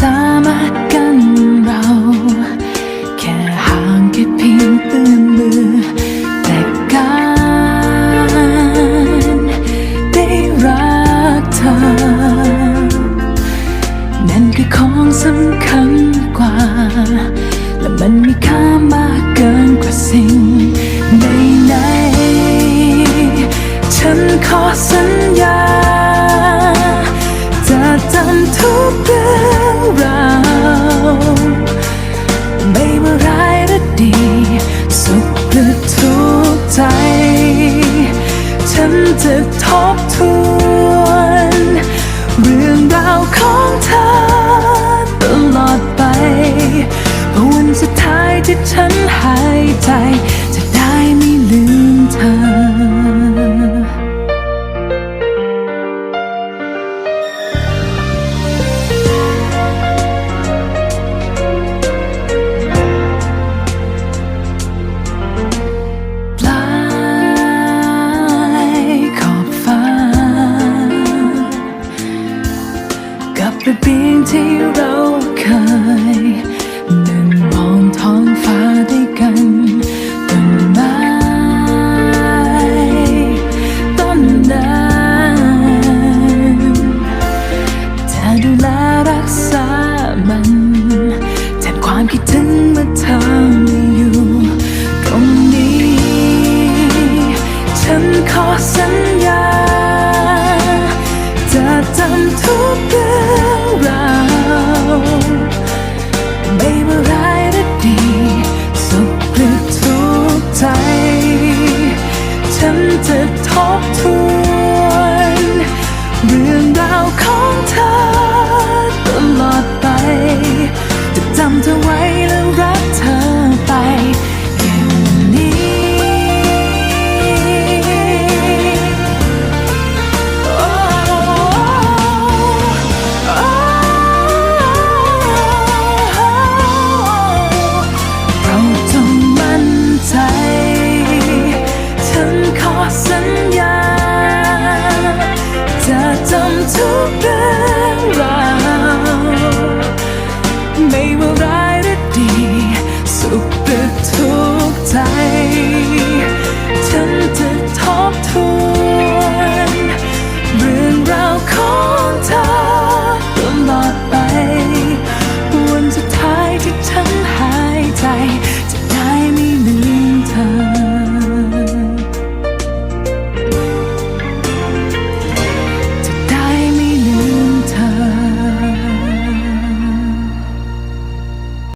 สามักันเรา แค่ห่างแค่เพียงตือนเบื่อแต่การได้รักเธอน่นคือของสำคัญกว่า และมันมีค่ามากเกินกว่าสิ่งใดๆฉันขอสัญญาจะจำทุกเดือน 속 ระเบียงที่เราเคยนั่งมองท้อง เมื่อไรได้ดีสุขหรือทุกข์ใจฉันจะทบทวน 算